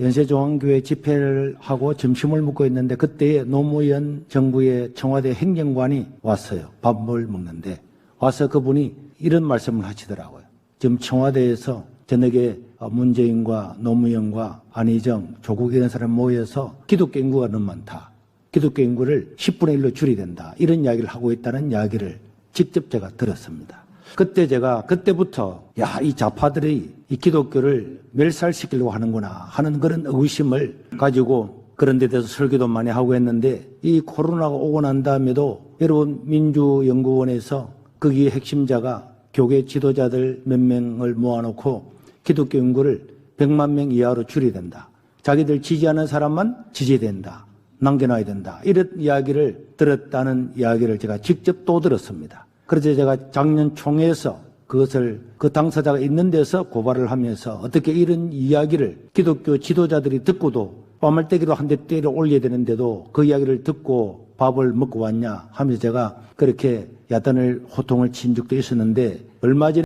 연세종안교회 집회를 하고 점심을 먹고 있는데 그때에 노무현 정부의 청와대 행정관이 왔어요. 밥을 먹는데 와서 그분이 이런 말씀을 하시더라고요. 지금 청와대에서 저녁에 문재인과 노무현과 안희정, 조국 이런 사람 모여서 기독교 인구가 너무 많다. 기독교 인구를 10분의 1로 줄여야 된다. 이런 이야기를 하고 있다는 이야기를 직접 제가 들었습니다. 그때 제가 그때부터 야, 이 좌파들이 이 기독교를 멸살시키려고 하는구나 하는 그런 의구심을 가지고 그런 데 대해서 설교도 많이 하고 했는데 이 코로나가 오고 난 다음에도 여러분 민주연구원에서 거기에 핵심자가 교계 지도자들 몇 명을 모아놓고 기독교 인구를 100만 명 이하로 줄여야 된다. 자기들 지지하는 사람만 지지해야 된다. 남겨놔야 된다. 이런 이야기를 들었다는 이야기를 제가 직접 또 들었습니다. 그래서 제가 작년 총회에서 그것을 그 당사자가 있는 데서 고발을 하면서 어떻게 이런 이야기를 기독교 지도자들이 듣고도 빠물때기로 한 대 때려 올려야 되는데도 그 이야기를 듣고 밥을 먹고 왔냐 하면서 제가 그렇게 야단을 호통을 친 적도 있었는데 얼마 전에